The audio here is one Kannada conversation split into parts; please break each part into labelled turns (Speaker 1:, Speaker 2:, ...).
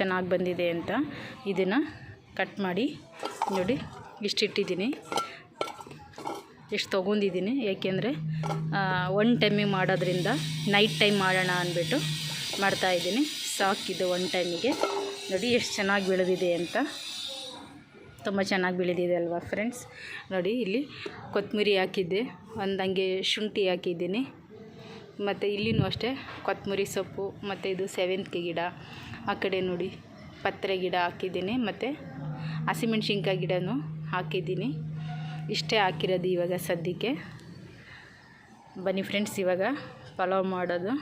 Speaker 1: ಚೆನ್ನಾಗಿ ಬಂದಿದೆ ಅಂತ ಇದನ್ನು ಕಟ್ ಮಾಡಿ ನೋಡಿ, ಇಷ್ಟಿಟ್ಟಿದ್ದೀನಿ. ಇಷ್ಟು ತೊಗೊಂಡಿದ್ದೀನಿ, ಏಕೆಂದರೆ ಒನ್ ಟೈಮಿಗೆ ಮಾಡೋದ್ರಿಂದ ನೈಟ್ ಟೈಮ್ ಮಾಡೋಣ ಅಂದ್ಬಿಟ್ಟು ಮಾಡ್ತಾಯಿದ್ದೀನಿ ಸಾಕಿದ್ದು ಒನ್ ಟೈಮಿಗೆ ನೋಡಿ, ಎಷ್ಟು ಚೆನ್ನಾಗಿ ಬೆಳೆದಿದೆ ಅಂತ. ತುಂಬ ಚೆನ್ನಾಗಿ ಬೆಳೆದಿದೆ ಅಲ್ವಾ ಫ್ರೆಂಡ್ಸ್ ನೋಡಿ, ಇಲ್ಲಿ ಕೊತ್ತಂಬರಿ ಹಾಕಿದ್ದೆ ಒಂದಂಗೆ ಶುಂಠಿ ಹಾಕಿದ್ದೀನಿ. ಮತ್ತು ಇಲ್ಲಿನೂ ಅಷ್ಟೇ ಕೊತ್ತಂಬರಿ ಸೊಪ್ಪು, ಮತ್ತು ಇದು ಸೇವಂತಿಗೆ ಗಿಡ, ಆ ಕಡೆ ನೋಡಿ, ಪತ್ರೆ ಗಿಡ ಹಾಕಿದ್ದೀನಿ, ಮತ್ತು ಹಸಿಮೆಣ್ಸಿನ್ಕಾಯಿ ಗಿಡನೂ ಹಾಕಿದ್ದೀನಿ. ಇಷ್ಟೇ ಹಾಕಿರೋದು ಇವಾಗ ಸದ್ಯಕ್ಕೆ. ಬನ್ನಿ ಫ್ರೆಂಡ್ಸ್ ಇವಾಗ ಪಲಾವ್ ಮಾಡೋದು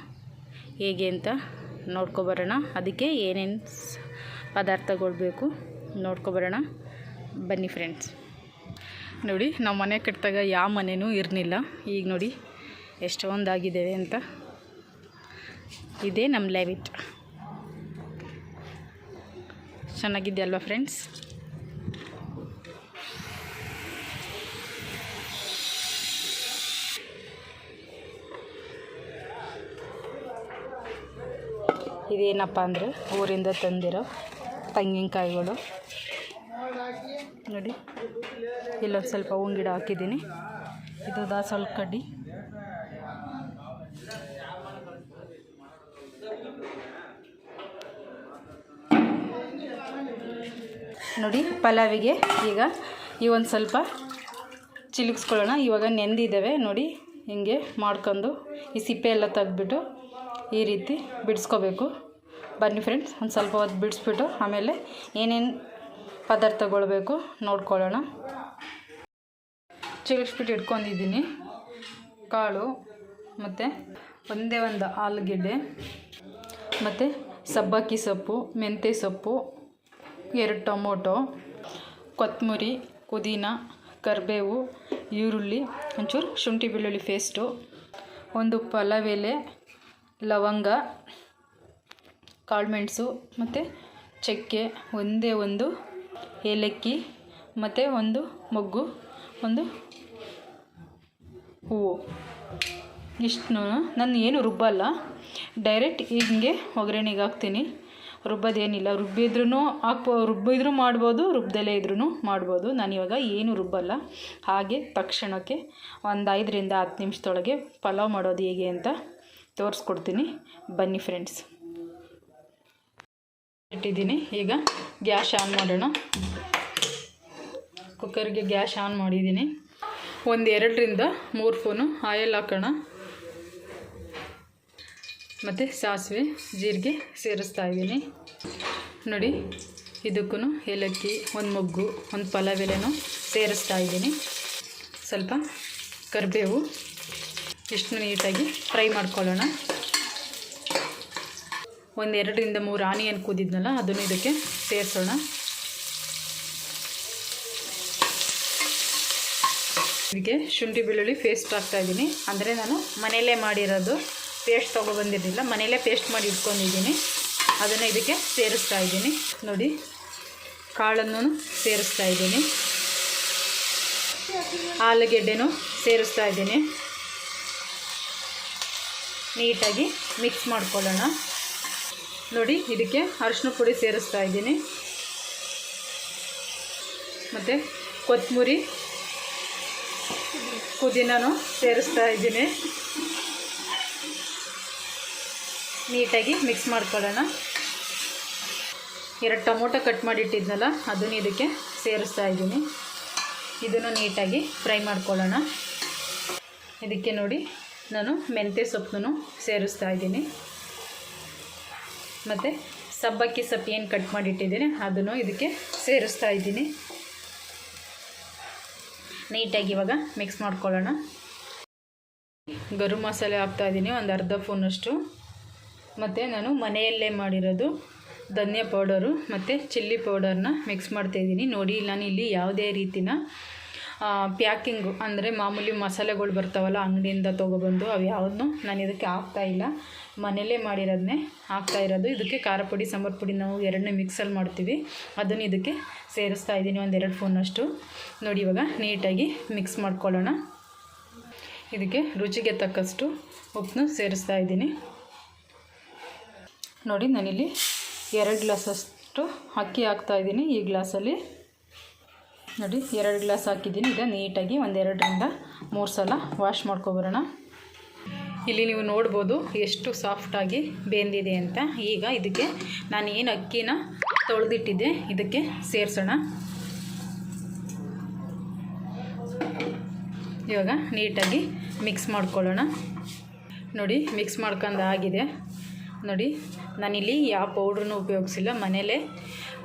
Speaker 1: ಹೇಗೆ ಅಂತ ನೋಡ್ಕೊಬರೋಣ. ಅದಕ್ಕೆ ಏನೇನು ಪದಾರ್ಥಗಳು ಬೇಕು ನೋಡ್ಕೊಬರೋಣ. ಬನ್ನಿ ಫ್ರೆಂಡ್ಸ್ ನೋಡಿ ನಾವು ಮನೆ ಕಟ್ಟಿದಾಗ ಯಾವ ಮನೆಯೂ ಇರಲಿಲ್ಲ. ಈಗ ನೋಡಿ ಎಷ್ಟೊಂದಾಗಿದ್ದೇವೆ ಅಂತ. ಇದೇ ನಮ್ಮ ಲೈವಿಟ್ ಚೆನ್ನಾಗಿದೆ ಅಲ್ವಾ ಫ್ರೆಂಡ್ಸ್ ಇದೇನಪ್ಪ ಅಂದರೆ ಊರಿಂದ ತಂದಿರೋ ತೆಂಗಿನಕಾಯಿಗಳು. ನೋಡಿ, ಇಲ್ಲೊಂದು ಸ್ವಲ್ಪ ಹೂವಿನ ಗಿಡ ಹಾಕಿದ್ದೀನಿ. ಇದು ದಾಸವಾಳ ಕಡ್ಡಿ. ನೋಡಿ, ಪಲಾವಿಗೆ ಈಗ ಈ ಒಂದು ಸ್ವಲ್ಪ ಚಿಲುಕ್ಸ್ಕೊಳ್ಳೋಣ ಇವಾಗ ನೆಂದಿದ್ದಾವೆ, ನೋಡಿ, ಹಿಂಗೆ ಮಾಡ್ಕೊಂಡು ಈ ಸಿಪ್ಪೆ ಎಲ್ಲ ತೆಗೆದ್ಬಿಟ್ಟು ಈ ರೀತಿ ಬಿಡಿಸ್ಕೋಬೇಕು. ಬನ್ನಿ ಫ್ರೆಂಡ್ಸ್ ಒಂದು ಸ್ವಲ್ಪ ಹೊತ್ತು ಬಿಡಿಸ್ಬಿಟ್ಟು ಆಮೇಲೆ ಏನೇನು ಪದಾರ್ಥಗೊಳ್ಬೇಕು ನೋಡ್ಕೊಳ್ಳೋಣ. ಚಿಲುಕ್ಸ್ಬಿಟ್ಟು ಇಟ್ಕೊಂಡಿದ್ದೀನಿ. ಕಾಳು ಮತ್ತು ಒಂದೇ ಒಂದು ಆಲೂಗೆಡ್ಡೆ ಮತ್ತು ಸಬ್ಬಕ್ಕಿ ಸೊಪ್ಪು, ಮೆಂತ್ಯ ಸೊಪ್ಪು ಎರಡು ಟೊಮೊಟೊ ಕೊತ್ತಂಬರಿ ಪುದೀನ, ಕರಿಬೇವು, ಈರುಳ್ಳಿ, ಒಂಚೂರು ಶುಂಠಿ ಬೆಳ್ಳುಳ್ಳಿ ಪೇಸ್ಟು, ಒಂದು ಪಲಾವ್ ಎಲೆ ಲವಂಗ, ಕಾಳುಮೆಣಸು ಮತ್ತು ಚಕ್ಕೆ, ಒಂದೇ ಒಂದು ಏಲಕ್ಕಿ ಮತ್ತು ಒಂದು ಮೊಗ್ಗು, ಒಂದು ಹೂವು. ಇಷ್ಟು ನಾನು ಏನು ರುಬ್ಬಲ್ಲ. ಡೈರೆಕ್ಟ್ ಹಿಂಗೆ ಒಗ್ಗರಣೆಗೆ ಹಾಕ್ತೀನಿ. ರುಬ್ಬೋದೇನಿಲ್ಲ. ರುಬ್ಬಿದ್ರೂ ಹಾಕ್ಬೋ, ರುಬ್ಬಿದ್ರೂ ಮಾಡ್ಬೋದು, ರುಬ್ದಲೇ ಇದ್ರೂ ಮಾಡ್ಬೋದು. ನಾನು ಇವಾಗ ಏನು ರುಬ್ಬಲ್ಲ. ಹಾಗೆ ತಕ್ಷಣಕ್ಕೆ ಒಂದು ಐದರಿಂದ ಹತ್ತು ನಿಮಿಷದೊಳಗೆ ಪಲಾವ್ ಮಾಡೋದು ಹೇಗೆ ಅಂತ ತೋರಿಸ್ಕೊಡ್ತೀನಿ. ಬನ್ನಿ ಫ್ರೆಂಡ್ಸ್. ಇಟ್ಟಿದ್ದೀನಿ. ಈಗ ಗ್ಯಾಸ್ ಆನ್ ಮಾಡೋಣ. ಕುಕ್ಕರ್ಗೆ ಗ್ಯಾಸ್ ಆನ್ ಮಾಡಿದ್ದೀನಿ. ಒಂದು ಎರಡರಿಂದ ಮೂರು ಫೋನು ಆಯಿಲ್ ಹಾಕೋಣ. ಮತ್ತು ಸಾಸಿವೆ, ಜೀರಿಗೆ ಸೇರಿಸ್ತಾ ಇದ್ದೀನಿ. ನೋಡಿ ಇದಕ್ಕೂ ಏಲಕ್ಕಿ, ಒಂದು ಮೊಗ್ಗು, ಒಂದು ಪಲಾವ್ ಎಲೆನೂ ಸೇರಿಸ್ತಾ ಇದ್ದೀನಿ. ಸ್ವಲ್ಪ ಕರಿಬೇವು ಇಷ್ಟು ನೀಟಾಗಿ ಫ್ರೈ ಮಾಡ್ಕೊಳ್ಳೋಣ. ಒಂದು ಎರಡರಿಂದ ಮೂರು ಆನಿಯನ್ ಕುದಿದ್ನಲ್ಲ, ಅದನ್ನು ಇದಕ್ಕೆ ಸೇರಿಸೋಣ. ಇದಕ್ಕೆ ಶುಂಠಿ ಬೆಳ್ಳುಳ್ಳಿ ಪೇಸ್ಟ್ ಹಾಕ್ತಾ ಇದ್ದೀನಿ. ಅಂದರೆ ನಾನು ಮನೆಯಲ್ಲೇ ಮಾಡಿರೋದು. ಪೇಸ್ಟ್ ತೊಗೊಬಂದಿರಲಿಲ್ಲ. ಮನೆಯಲ್ಲೇ ಪೇಸ್ಟ್ ಮಾಡಿ ಇಟ್ಕೊಂಡಿದ್ದೀನಿ. ಅದನ್ನು ಇದಕ್ಕೆ ಸೇರಿಸ್ತಾ ಇದ್ದೀನಿ. ನೋಡಿ, ಕಾಳನ್ನು ಸೇರಿಸ್ತಾ ಇದ್ದೀನಿ. ಆಲೂಗೆಡ್ಡೆನೂ ಸೇರಿಸ್ತಾ ಇದ್ದೀನಿ. ನೀಟಾಗಿ ಮಿಕ್ಸ್ ಮಾಡ್ಕೊಳ್ಳೋಣ. ನೋಡಿ, ಇದಕ್ಕೆ ಅರಿಶಿನ ಪುಡಿ ಸೇರಿಸ್ತಾ ಇದ್ದೀನಿ. ಮತ್ತು ಕೊತ್ತಂಬರಿ ಪುದೀನೂ ಸೇರಿಸ್ತಾ ಇದ್ದೀನಿ. ನೀಟಾಗಿ ಮಿಕ್ಸ್ ಮಾಡ್ಕೊಳ್ಳೋಣ. ಎರಡು ಟೊಮೊಟೊ ಕಟ್ ಮಾಡಿಟ್ಟಿದ್ನಲ್ಲ, ಅದನ್ನು ಇದಕ್ಕೆ ಸೇರಿಸ್ತಾ ಇದ್ದೀನಿ. ಇದನ್ನು ನೀಟಾಗಿ ಫ್ರೈ ಮಾಡ್ಕೊಳ್ಳೋಣ. ಇದಕ್ಕೆ ನೋಡಿ, ನಾನು ಮೆಂತ್ಯ ಸೊಪ್ಪನ್ನು ಸೇರಿಸ್ತಾ ಇದ್ದೀನಿ. ಮತ್ತು ಸಬ್ಬಕ್ಕಿ ಸೊಪ್ಪು ಏನು ಕಟ್ ಮಾಡಿಟ್ಟಿದ್ದೀನಿ, ಅದನ್ನು ಇದಕ್ಕೆ ಸೇರಿಸ್ತಾ ಇದ್ದೀನಿ. ನೀಟಾಗಿ ಇವಾಗ ಮಿಕ್ಸ್ ಮಾಡ್ಕೊಳ್ಳೋಣ. ಗರು ಮಸಾಲೆ ಹಾಕ್ತಾಯಿದ್ದೀನಿ ಒಂದು ಅರ್ಧ ಸ್ಪೂನಷ್ಟು. ಮತ್ತು ನಾನು ಮನೆಯಲ್ಲೇ ಮಾಡಿರೋದು ಧನಿಯಾ ಪೌಡರು ಮತ್ತು ಚಿಲ್ಲಿ ಪೌಡರ್ನ ಮಿಕ್ಸ್ ಮಾಡ್ತಾಯಿದ್ದೀನಿ ನೋಡಿ, ನಾನು ಇಲ್ಲಿ ಯಾವುದೇ ರೀತಿನ ಪ್ಯಾಕಿಂಗು ಅಂದರೆ ಮಾಮೂಲಿ ಮಸಾಲೆಗಳು ಬರ್ತಾವಲ್ಲ, ಅಂಗಡಿಯಿಂದ ತೊಗೊಬಂದು ಅವು ಯಾವುದನ್ನು ನಾನು ಇದಕ್ಕೆ ಹಾಕ್ತಾಯಿಲ್ಲ ಮನೆಯಲ್ಲೇ ಮಾಡಿರೋದನ್ನೇ ಹಾಕ್ತಾ ಇರೋದು. ಇದಕ್ಕೆ ಖಾರ ಪುಡಿ, ಸಾಂಬಾರು ಪುಡಿ ನಾವು ಎರಡನೇ ಮಿಕ್ಸಲ್ಲಿ ಮಾಡ್ತೀವಿ. ಅದನ್ನು ಇದಕ್ಕೆ ಸೇರಿಸ್ತಾ ಇದ್ದೀನಿ ಒಂದು ಎರಡು ಫೋನಷ್ಟು. ನೋಡಿ, ಇವಾಗ ನೀಟಾಗಿ ಮಿಕ್ಸ್ ಮಾಡ್ಕೊಳ್ಳೋಣ. ಇದಕ್ಕೆ ರುಚಿಗೆ ತಕ್ಕಷ್ಟು ಉಪ್ಪನ್ನು ಸೇರಿಸ್ತಾ ಇದ್ದೀನಿ. ನೋಡಿ ನಾನಿಲ್ಲಿ ಎರಡು ಗ್ಲಾಸಷ್ಟು ಅಕ್ಕಿ ಹಾಕ್ತಾಯಿದ್ದೀನಿ ಈ ಗ್ಲಾಸಲ್ಲಿ. ನೋಡಿ, ಎರಡು ಗ್ಲಾಸ್ ಹಾಕಿದ್ದೀನಿ. ಈಗ ನೀಟಾಗಿ ಒಂದೆರಡರಿಂದ ಮೂರು ಸಲ ವಾಶ್ ಮಾಡ್ಕೊಬರೋಣ. ಇಲ್ಲಿ ನೀವು ನೋಡ್ಬೋದು ಎಷ್ಟು ಸಾಫ್ಟಾಗಿ ಬೆಂದಿದೆ ಅಂತ. ಈಗ ಇದಕ್ಕೆ ನಾನು ಏನು ಅಕ್ಕಿನ ತೊಳೆದಿಟ್ಟಿದ್ದೆ, ಇದಕ್ಕೆ ಸೇರಿಸೋಣ. ಇವಾಗ ನೀಟಾಗಿ ಮಿಕ್ಸ್ ಮಾಡ್ಕೊಳ್ಳೋಣ. ನೋಡಿ, ಮಿಕ್ಸ್ ಮಾಡ್ಕೊಂಡು ಆಗಿದೆ ನೋಡಿ, ನಾನಿಲ್ಲಿ ಯಾವ ಪೌಡ್ರನ್ನೂ ಉಪಯೋಗಿಸಿಲ್ಲ ಮನೇಲೇ.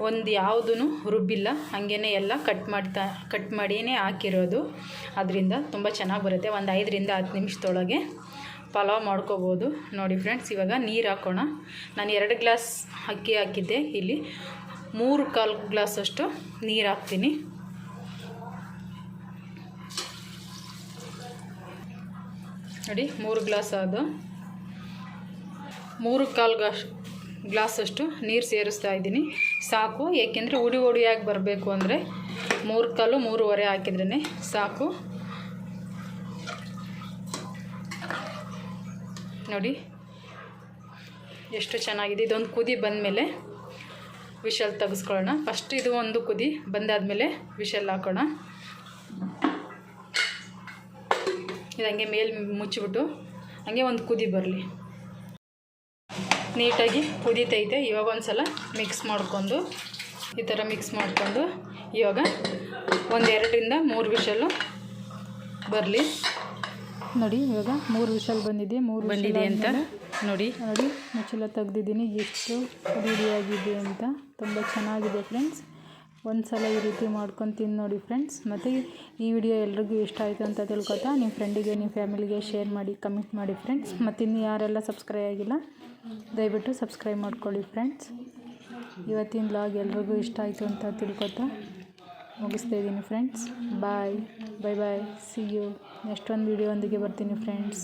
Speaker 1: ಒಂದು ಯಾವುದೂ ರುಬ್ಬಿಲ್ಲ ಹಾಗೇ ಎಲ್ಲ ಕಟ್ ಮಾಡ್ತಾ, ಕಟ್ ಮಾಡಿಯೇ ಹಾಕಿರೋದು. ಅದರಿಂದ ತುಂಬ ಚೆನ್ನಾಗಿ ಬರುತ್ತೆ. ಒಂದು ಐದರಿಂದ ಹತ್ತು ನಿಮಿಷದೊಳಗೆ ಪಲಾವ್ ಮಾಡ್ಕೋಬೋದು. ನೋಡಿ ಫ್ರೆಂಡ್ಸ್, ಇವಾಗ ನೀರು ಹಾಕೋಣ. ನಾನು ಎರಡು ಗ್ಲಾಸ್ ಅಕ್ಕಿ ಹಾಕಿದ್ದೆ. ಇಲ್ಲಿ ಮೂರು ಕಾಲು ಗ್ಲಾಸಷ್ಟು ನೀರು ಹಾಕ್ತೀನಿ. ನೋಡಿ, ಮೂರು ಗ್ಲಾಸ್ ಅದು ಮೂರು ಕಾಲು ಗ್ಲಾಸ್ ಗ್ಲಾಸಷ್ಟು ನೀರು ಸೇರಿಸ್ತಾ ಇದ್ದೀನಿ. ಸಾಕು, ಏಕೆಂದರೆ ಉಡಿ ಉಡಿಯಾಗಿ ಬರಬೇಕು ಅಂದರೆ ಮೂರು ಕಾಲು ಮೂರುವರೆ ಹಾಕಿದ್ರೇ ಸಾಕು. ನೋಡಿ, ಎಷ್ಟು ಚೆನ್ನಾಗಿದೆ. ಇದೊಂದು ಕುದಿ ಬಂದಮೇಲೆ ವಿಷಲ್ ತೆಗೆಸ್ಕೊಳ್ಳೋಣ. ಫಸ್ಟ್ ಇದು ಒಂದು ಕುದಿ ಬಂದಾದಮೇಲೆ ವಿಷಲ್ ಹಾಕೋಣ. ಇದು ಹಂಗೆ ಮೇಲೆ ಮುಚ್ಚಿಬಿಟ್ಟು, ಹಂಗೆ ಒಂದು ಕುದಿ ಬರಲಿ. ನೀಟಾಗಿ ಕುದೀತೈತೆ. ಇವಾಗ ಒಂದು ಸಲ ಮಿಕ್ಸ್ ಮಾಡ್ಕೊಂಡು ಈ ಥರ ಮಿಕ್ಸ್ ಮಾಡಿಕೊಂಡು ಇವಾಗ ಒಂದೆರಡರಿಂದ ಮೂರು ವಿಷಲು ಬರಲಿ.
Speaker 2: ನೋಡಿ ಇವಾಗ ಮೂರು ವಿಷಲ್ ಬಂದಿದೆ ಮೂರು
Speaker 1: ಬಂದಿದೆ ಅಂತ ನೋಡಿ.
Speaker 2: ನೋಡಿ ಮುಚ್ಚಲ ತೆಗ್ದಿದ್ದೀನಿ. ಎಷ್ಟು ರೆಡಿಯಾಗಿದೆ ಅಂತ. ತುಂಬ ಚೆನ್ನಾಗಿದೆ ಫ್ರೆಂಡ್ಸ್ ಒಂದು ಸಲ ಈ ರೀತಿ ಮಾಡ್ಕೊಂಡು ತಿಂದು ನೋಡಿ ಫ್ರೆಂಡ್ಸ್ ಮತ್ತು ಈ ವಿಡಿಯೋ ಎಲ್ರಿಗೂ ಇಷ್ಟ ಆಯಿತು ಅಂತ ತಿಳ್ಕೊತಾ ನಿಮ್ಮ ಫ್ರೆಂಡಿಗೆ ನಿಮ್ಮ ಫ್ಯಾಮಿಲಿಗೆ ಶೇರ್ ಮಾಡಿ ಕಮೆಂಟ್ ಮಾಡಿ ಫ್ರೆಂಡ್ಸ್ ಮತ್ತು ಇನ್ನು ಯಾರೆಲ್ಲ ಸಬ್ಸ್ಕ್ರೈಬ್ ಆಗಿಲ್ಲ, ದಯವಿಟ್ಟು ಸಬ್ಸ್ಕ್ರೈಬ್ ಮಾಡ್ಕೊಳ್ಳಿ ಫ್ರೆಂಡ್ಸ್ ಇವತ್ತಿನ ಬ್ಲಾಗ್ ಎಲ್ರಿಗೂ ಇಷ್ಟ ಆಯಿತು ಅಂತ ತಿಳ್ಕೊತಾ, ಮುಗಿಸ್ತಾ ಇದ್ದೀನಿ friends bye bye bye see you next ಒಂದು ವಿಡಿಯೋ ಒಂದಿಗೆ ಬರ್ತೀನಿ ಫ್ರೆಂಡ್ಸ್